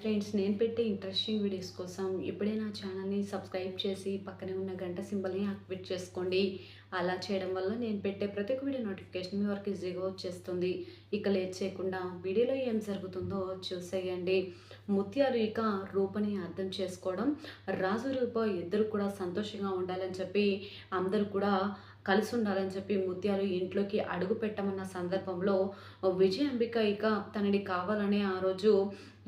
Friends నేను పెట్టే interesting videos కోసం ఇప్పుడే నా ఛానల్ని సబ్స్క్రైబ్ చేసి పక్కనే ఉన్న గంట సింబల్ని యాక్టివేట్ చేసుకోండి. అలా చేయడం వల్ల నేను పెట్టే ప్రతి ఒక్క వీడియో నోటిఫికేషన్ మీ వరకు ఈజీగా వచ్చేస్తుంది. ఇక లేట్ చేయకుండా వీడియోలో ఏం జరుగుతుందో చూసేయండి. ముత్యాలు ఇక రూపని అర్థం చేసుకోవడం రాజు రూప ఇద్దరు కూడా సంతోషంగా ఉండాలని చెప్పి అందరూ కూడా కలిసి ఉండాలని చెప్పి ముత్యాలు ఇంట్లోకి అడుగు పెట్టమన్న సందర్భంలో విజయాంబిక ఇక తనని కావాలనే ఆ రోజు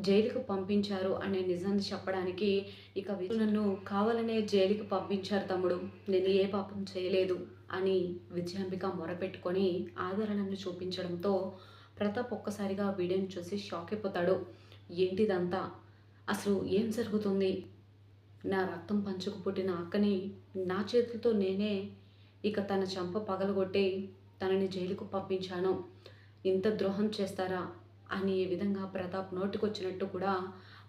జైలుకు పంపించారు అనే నిజాన్ని చెప్పడానికి ఇక నన్ను కావాలనే జైలుకు పంపించారు తమ్ముడు. నేను ఏ పాపం చేయలేదు అని విజయాంబిక మొరపెట్టుకొని ఆదరణను చూపించడంతో ప్రతాప్ ఒక్కసారిగా వీడియోని చూసి షాక్ అయిపోతాడు. ఏంటిదంతా? అసలు ఏం జరుగుతుంది? నా రక్తం పంచుకు పుట్టిన అక్కని నా చేతులతో నేనే ఇక తన చంప పగలగొట్టి తనని జైలుకు పంపించాను. ఇంత ద్రోహం చేస్తారా? అని ఏ విధంగా ప్రతాప్ నోటికొచ్చినట్టు కూడా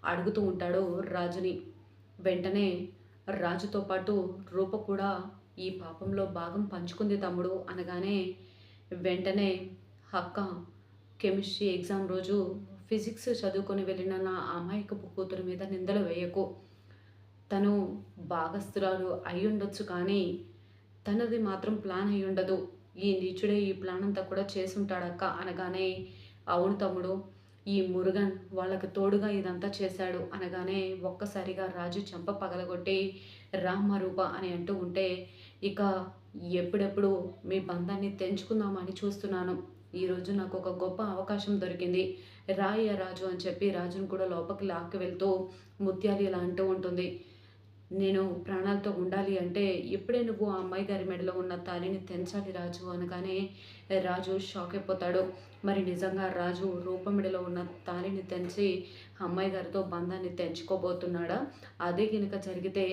అడుగుతూ ఉంటాడు రాజుని. వెంటనే రాజుతో పాటు రూప కూడా ఈ పాపంలో భాగం పంచుకుంది తమ్ముడు అనగానే వెంటనే హక్క కెమిస్ట్రీ ఎగ్జామ్ రోజు ఫిజిక్స్ చదువుకొని వెళ్ళిన నా అమాయకపు కూతురు మీద నిందలు వేయకు. తను భాగస్థురాలు అయి ఉండొచ్చు కానీ తనది మాత్రం ప్లాన్ అయి ఉండదు ఈ నీచుడే ఈ ప్లాన్ అంతా కూడా చేసుంటాడక్క అనగానే అవును తమ్ముడు ఈ మురుగన్ వాళ్ళకు తోడుగా ఇదంతా చేశాడు అనగానే ఒక్కసారిగా రాజు చెంప పగలగొట్టి రామ్మ రూప అని అంటూ ఉంటే ఇక ఎప్పుడెప్పుడు మీ బంధాన్ని తెంచుకుందామని చూస్తున్నాను. ఈరోజు నాకు ఒక గొప్ప అవకాశం దొరికింది. రాయ రాజు అని చెప్పి రాజును కూడా లోపలికి లాక్కి వెళ్తూ ముత్యాలు ఇలా అంటూ ఉంటుంది. నేను ప్రాణాలతో ఉండాలి అంటే ఇప్పుడే నువ్వు ఆ అమ్మాయి గారి మెడలో ఉన్న తాలిని తెంచాలి రాజు అనగానే రాజు షాక్ అయిపోతాడు. మరి నిజంగా రాజు రూపమిడిలో ఉన్న తాలిని తెంచి అమ్మాయి గారితో బంధాన్ని తెంచుకోబోతున్నాడా? అదే కనుక జరిగితే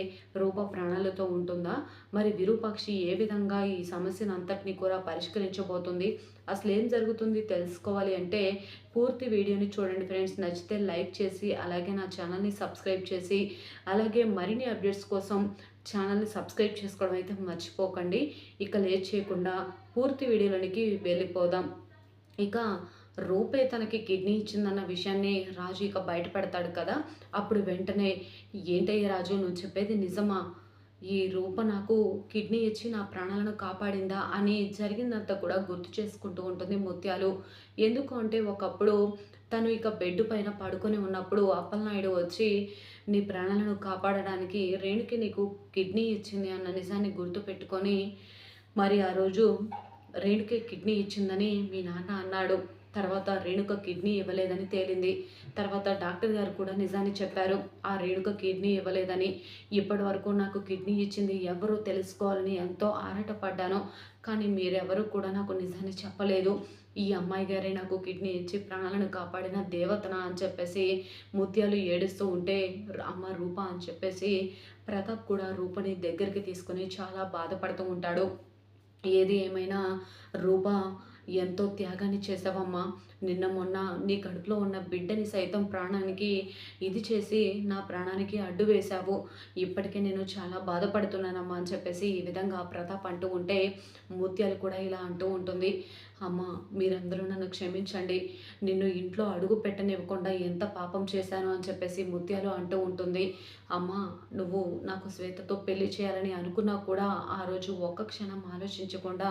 రూప ప్రాణాలతో ఉంటుందా? మరి విరూపాక్షి ఏ విధంగా ఈ సమస్యను అంతటిని కూడా పరిష్కరించబోతుంది? అసలు ఏం జరుగుతుంది తెలుసుకోవాలి అంటే పూర్తి వీడియోని చూడండి ఫ్రెండ్స్. నచ్చితే లైక్ చేసి అలాగే నా ఛానల్ని సబ్స్క్రైబ్ చేసి అలాగే మరిన్ని అప్డేట్స్ కోసం ఛానల్ని సబ్స్క్రైబ్ చేసుకోవడం అయితే మర్చిపోకండి. ఇక లేట్ చేయకుండా పూర్తి వీడియోలోనికి వెళ్ళిపోదాం. ఇక రూపే తనకి కిడ్నీ ఇచ్చిందన్న విషయాన్ని రాజు ఇక బయటపెడతాడు కదా. అప్పుడు వెంటనే ఏంటయ్య రాజు నువ్వు చెప్పేది నిజమా? ఈ రూప నాకు కిడ్నీ ఇచ్చి నా ప్రాణాలను కాపాడిందా? అని జరిగిందంతా కూడా గుర్తు చేసుకుంటూ ఉంటుంది ముత్యాలు. ఎందుకు అంటే ఒకప్పుడు తను ఇక బెడ్ పైన పడుకొని ఉన్నప్పుడు అప్పలనాయుడు వచ్చి నీ ప్రాణాలను కాపాడడానికి రేణుకి నీకు కిడ్నీ ఇచ్చింది అన్న నిజాన్ని గుర్తు పెట్టుకొని మరి ఆ రోజు రేణుకి కిడ్నీ ఇచ్చిందని మీ నాన్న అన్నాడు. తర్వాత రేణుక కిడ్నీ ఇవ్వలేదని తేలింది. తర్వాత డాక్టర్ గారు కూడా నిజాన్ని చెప్పారు. ఆ రేణుక కిడ్నీ ఇవ్వలేదని. ఇప్పటి వరకు నాకు కిడ్నీ ఇచ్చింది ఎవరు తెలుసుకోవాలని ఎంతో ఆరాటపడ్డాను. కానీ మీరెవరు కూడా నాకు నిజాన్ని చెప్పలేదు. ఈ అమ్మాయి గారే నాకు కిడ్నీ ఇచ్చి ప్రాణాలను కాపాడిన దేవతన అని చెప్పేసి ముత్యాలు ఏడుస్తూ ఉంటే అమ్మ రూప అని చెప్పేసి ప్రతాప్ కూడా రూపని దగ్గరికి తీసుకొని చాలా బాధపడుతూ ఉంటాడు. ఏది ఏమైనా రూప ఎంతో త్యాగాన్ని చేసావమ్మా. నిన్న మొన్న నీ కడుపులో ఉన్న బిడ్డని సైతం ప్రాణానికి ఇది చేసి నా ప్రాణానికి అడ్డు వేశావు. ఇప్పటికే నేను చాలా బాధపడుతున్నానమ్మా అని చెప్పేసి ఈ విధంగా ప్రతాప్ అంటూ ఉంటే ముత్యాలు కూడా ఇలా అంటూ ఉంటుంది. అమ్మ మీరందరూ నన్ను క్షమించండి. నిన్ను ఇంట్లో అడుగు పెట్టనివ్వకుండా ఎంత పాపం చేశాను అని చెప్పేసి ముత్యాలు అంటూ ఉంటుంది. అమ్మ నువ్వు నాకు శ్వేతతో పెళ్ళి చేయాలని అనుకున్నా కూడా ఆ రోజు ఒక్క క్షణం ఆలోచించకుండా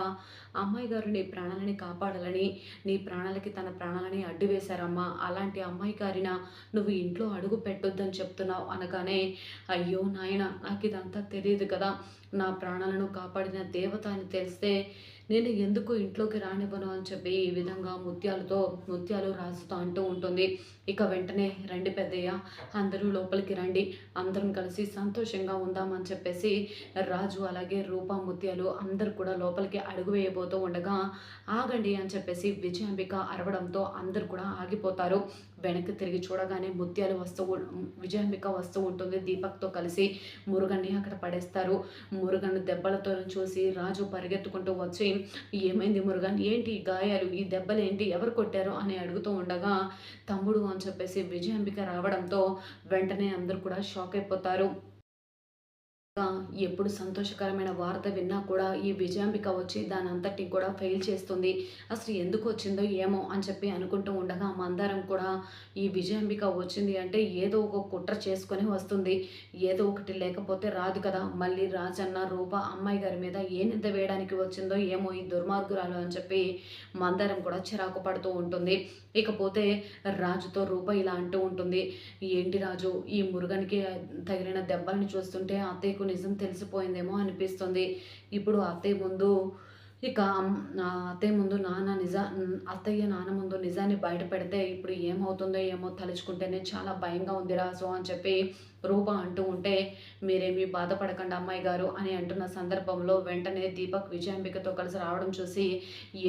అమ్మాయి గారు నీ ప్రాణాలని కాపాడాలని నీ ప్రాణాలకి తన ప్రాణాలని అడ్డు వేశారమ్మా అలాంటి అమ్మాయి గారిన నువ్వు ఇంట్లో అడుగు పెట్టొద్దని చెప్తున్నావు అనగానే అయ్యో నాయన నాకు ఇదంతా తెలియదు కదా. నా ప్రాణాలను కాపాడిన దేవత అని తెలిస్తే నేను ఎందుకు ఇంట్లోకి రానివ్వను అని చెప్పి ఈ విధంగా ముత్యాలతో ముత్యాలు రాజుతో అంటూ ఉంటుంది. ఇక వెంటనే రండి పెద్దయ్య అందరూ లోపలికి రండి. అందరం కలిసి సంతోషంగా ఉందామని చెప్పేసి రాజు అలాగే రూప ముత్యాలు అందరు కూడా లోపలికి అడుగు వేయబోతూ ఉండగా ఆగండి అని చెప్పేసి విజయాంబిక అరవడంతో అందరు కూడా ఆగిపోతారు. వెనక్కి తిరిగి చూడగానే ముత్యాలు వస్తూ విజయాంబిక వస్తూ ఉంటుంది. దీపక్తో కలిసి మురుగన్ని అక్కడ పడేస్తారు. మురుగన్ దెబ్బలతో చూసి రాజు పరిగెత్తుకుంటూ వచ్చి ఏమైంది మురుగన్? ఏంటి గాయాలు? ఈ దెబ్బలు ఏంటి? ఎవరు కొట్టారు? అని అడుగుతూ ఉండగా తమ్ముడు అని చెప్పేసి విజయాంబిక రావడంతో వెంటనే అందరూ కూడా షాక్ అయిపోతారు. ఎప్పుడు సంతోషకరమైన వార్త విన్నా కూడా ఈ విజయాంబిక వచ్చి దాని అంతటి కూడా ఫెయిల్ చేస్తుంది. అసలు ఎందుకు వచ్చిందో ఏమో అని చెప్పి అనుకుంటూ ఉండగా మందారం కూడా ఈ విజయాంబిక వచ్చింది అంటే ఏదో ఒక కుట్ర చేసుకొని వస్తుంది. ఏదో ఒకటి లేకపోతే రాదు కదా. మళ్ళీ రాజన్న రూప అమ్మాయి గారి మీద ఏ నింద వేయడానికి వచ్చిందో ఏమో ఈ దుర్మార్గురాలు అని చెప్పి మందారం కూడా చిరాకు పడుతూ ఉంటుంది. ఇకపోతే రాజుతో రూప ఇలా అంటూ ఉంటుంది. ఏంటి రాజు ఈ మురుగనికి తగిలిన దెబ్బల్ని చూస్తుంటే నీకు నిజం తెలిసిపోయిందేమో అనిపిస్తుంది. ఇప్పుడు అత్తయ్య ముందు ఇక అత్తయ్య ముందు నాన్న నిజా అత్తయ్య నాన్న ముందు నిజాన్ని బయట పెడితే ఇప్పుడు ఏమవుతుందో ఏమో తలుచుకుంటేనే చాలా భయంగా ఉంది రాజు అని చెప్పి రూప అంటూ ఉంటే మీరేమీ బాధపడకండి అమ్మాయి గారు అని అంటున్న సందర్భంలో వెంటనే దీపక్ విజయాంబికతో కలిసి రావడం చూసి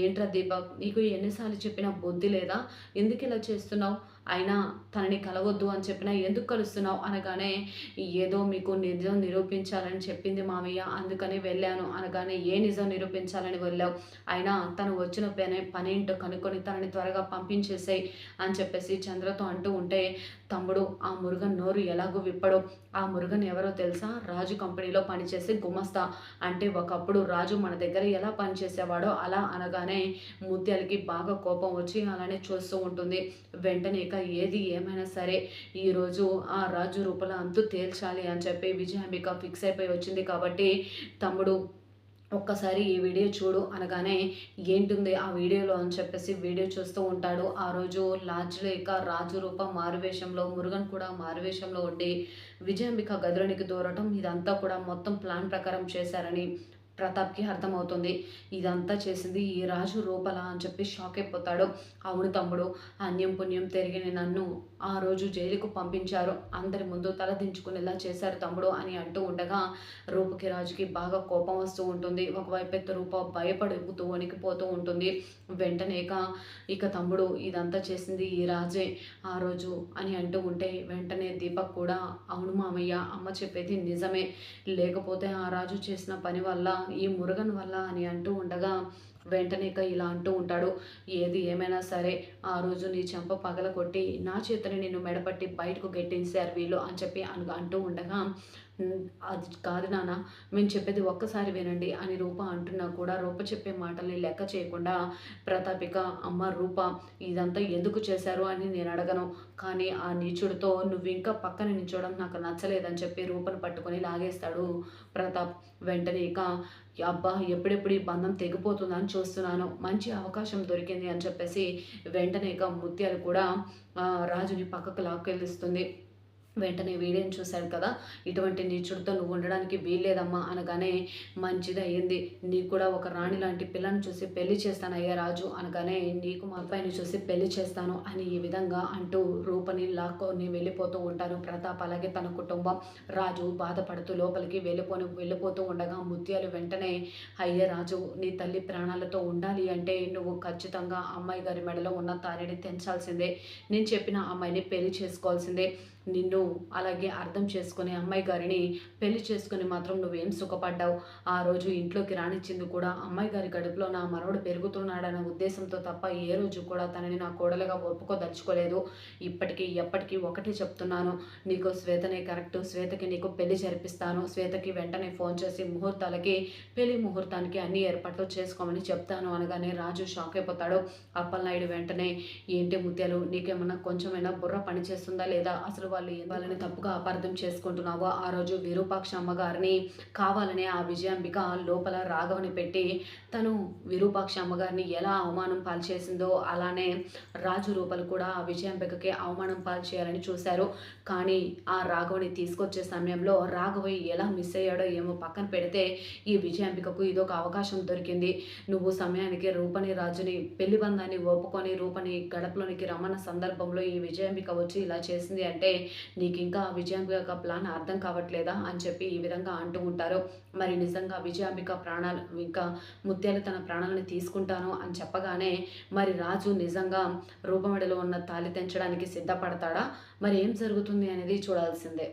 ఏంట్రా దీపక్ నీకు ఎన్నిసార్లు చెప్పినా బుద్ధి లేదా? ఎందుకు ఇలా చేస్తున్నావు? అయినా తనని కలవద్దు అని చెప్పినా ఎందుకు కలుస్తున్నావు అనగానే ఏదో మీకు నిజం నిరూపించాలని చెప్పింది మామయ్య అందుకని వెళ్ళాను. అనగానే ఏ నిజం నిరూపించాలని వెళ్ళావు? అయినా తను వచ్చిన పని పని ఏంటో కనుక్కొని తనని త్వరగా పంపించేసాయి అని చెప్పేసి చంద్రతో అంటూ ఉంటే తమ్ముడు ఆ మురుగన్ నోరు ఎలాగో విప్పడు. ఆ మురుగన్ ఎవరో తెలుసా? రాజు కంపెనీలో పనిచేసే గుమస్తా. అంటే ఒకప్పుడు రాజు మన దగ్గర ఎలా పనిచేసేవాడో అలా అనగానే ముత్యాలకి బాగా కోపం వచ్చి అలానే చూస్తూ ఉంటుంది. వెంటనే ఇక ఏది ఏమైనా సరే ఈరోజు ఆ రాజు రూపల అంతు తేల్చాలి అని చెప్పి విజయాంబిక ఫిక్స్ అయిపోయి వచ్చింది కాబట్టి తమ్ముడు ఒక్కసారి ఈ వీడియో చూడు అనగానే ఏంటుంది ఆ వీడియోలో అని చెప్పేసి వీడియో చూస్తూ ఉంటాడు. ఆ రోజు లాడ్జ్లో ఇక రాజు రూప మారువేషంలో మురుగన్ కూడా మారువేషంలో ఉండి విజయాంబిక గదిలోనికి దూరటం ఇదంతా కూడా మొత్తం ప్లాన్ ప్రకారం చేశారని ప్రతాప్కి అర్థమవుతుంది. ఇదంతా చేసింది ఈ రాజు రూపల అని చెప్పి షాక్ అయిపోతాడు. అవును తమ్ముడు అన్యం పుణ్యం తిరిగిన నన్ను ఆ రోజు జైలుకు పంపించారు. అందరి ముందు తల దించుకునేలా చేశారు తమ్ముడు అని అంటూ ఉండగా రూపకి రాజుకి బాగా కోపం వస్తూ ఉంటుంది. ఒకవైపు ఎత్తు రూప భయపడుతూ వణికిపోతూ ఉంటుంది. వెంటనే ఇక తమ్ముడు ఇదంతా చేసింది ఈ రాజే ఆ రోజు అని అంటూ ఉంటే వెంటనే దీపక్ కూడా అవును మామయ్య అమ్మ చెప్పేది నిజమే. లేకపోతే ఆ రాజు చేసిన పని వల్ల ఈ మురుగన్ వల్ల అని అంటూ ఉండగా వెంటనే ఇలా అంటూ ఉంటాడు. ఏది ఏమైనా సరే ఆ రోజు నీ చెంప పగల కొట్టి నా చేతని నిన్ను మెడపట్టి బయటకు గెట్టించారు వీళ్ళు అని చెప్పి అను అంటూ ఉండగా అది కాదు నాన్న మేము చెప్పేది ఒక్కసారి వినండి అని రూప అంటున్నా కూడా రూప చెప్పే మాటల్ని లెక్క చేయకుండా ప్రతాపిక అమ్మ రూప ఇదంతా ఎందుకు చేశారు అని నేను అడగను. కానీ ఆ నీచుడితో నువ్వు ఇంకా పక్కన నిల్చోవడం నాకు నచ్చలేదని చెప్పి రూపను పట్టుకొని లాగేస్తాడు ప్రతాప్. వెంటనే ఇక అబ్బా ఎప్పుడెప్పుడు ఈ బంధం తెగిపోతుందని చూస్తున్నాను. మంచి అవకాశం దొరికింది అని చెప్పేసి వెంటనే ఇక ముత్యాలు కూడా రాజుని పక్కకు లాక్కెళ్ళిస్తుంది. వెంటనే వీడియోని చూశాడు కదా? ఇటువంటి నీచుడితో నువ్వు ఉండడానికి వీల్లేదమ్మా అనగానే మంచిదయ్యింది. నీ నీకు కూడా ఒక రాణి లాంటి పిల్లని చూసి పెళ్ళి చేస్తాను అయ్యా రాజు అనగానే నీకు మా అబ్బాయిని చూసి పెళ్ళి చేస్తాను అని ఈ విధంగా అంటూ రూపని లాక్కొని వెళ్ళిపోతూ ఉంటారు. ప్రతాప్ అలాగే తన కుటుంబం. రాజు బాధపడుతూ లోపలికి వెళ్ళిపోని వెళ్ళిపోతూ ఉండగా ముత్యాలు వెంటనే అయ్యే రాజు నీ తల్లి ప్రాణాలతో ఉండాలి అంటే నువ్వు ఖచ్చితంగా అమ్మాయి గారి మెడలో ఉన్న తారిని తెంచాల్సిందే. నేను చెప్పిన అమ్మాయిని పెళ్ళి చేసుకోవాల్సిందే. నిన్ను అలాగే అర్థం చేసుకునే అమ్మాయి గారిని పెళ్ళి చేసుకుని మాత్రం నువ్వేం సుఖపడ్డావు. ఆ రోజు ఇంట్లోకి రానిచ్చింది కూడా అమ్మాయి గారి గడుపులో నా మనవడు పెరుగుతున్నాడన్న ఉద్దేశంతో తప్ప ఏ రోజు కూడా తనని నా కోడలుగా ఒప్పుకోదలుచుకోలేదు. ఇప్పటికీ ఎప్పటికీ ఒకటే చెప్తున్నాను. నీకు శ్వేతనే కరెక్ట్. శ్వేతకి నీకు పెళ్ళి జరిపిస్తాను. శ్వేతకి వెంటనే ఫోన్ చేసి ముహూర్తాలకి పెళ్ళి ముహూర్తానికి అన్ని ఏర్పాట్లు చేసుకోమని చెప్తాను అనగానే రాజు షాక్ అయిపోతాడు. అప్పలనాయుడు వెంటనే ఏంటి ముత్యాలు? నీకేమన్నా కొంచెమైనా బుర్ర పనిచేస్తుందా లేదా? అసలు వాళ్ళు వాళ్ళని తప్పుగా అపార్థం చేసుకుంటున్నావో ఆ రోజు విరూపాక్ష అమ్మగారిని కావాలనే ఆ విజయాంబిక లోపల రాఘవని పెట్టి తను విరూపాక్ష అమ్మగారిని ఎలా అవమానం పాల్చేసిందో అలానే రాజు రూపలు కూడా ఆ విజయాంబికకి అవమానం పాల్చేయాలని చూశారు. కానీ ఆ రాఘవని తీసుకొచ్చే సమయంలో రాఘవయ్య ఎలా మిస్ అయ్యాడో ఏమో పక్కన పెడితే ఈ విజయాంబికకు ఇదొక అవకాశం దొరికింది. నువ్వు సమయానికి రూపని రాజుని పెళ్ళి బంధాన్ని ఒప్పుకొని రూపని గడపలోనికి రమ్మన్న సందర్భంలో ఈ విజయాంబిక వచ్చి ఇలా చేసింది అంటే నీకు ఇంకా విజయాంబిక ప్లాన్ అర్థం కావట్లేదా అని చెప్పి ఈ విధంగా అంటూ ఉంటారు. మరి నిజంగా విజయాంబిక ప్రాణాలు ఇంకా ముత్యాలు తన ప్రాణాలను తీసుకుంటాను అని చెప్పగానే మరి రాజు నిజంగా రూపమెడలో ఉన్న తాలి తెంచడానికి సిద్ధపడతాడా? మరి ఏం జరుగుతుంది అనేది చూడాల్సిందే.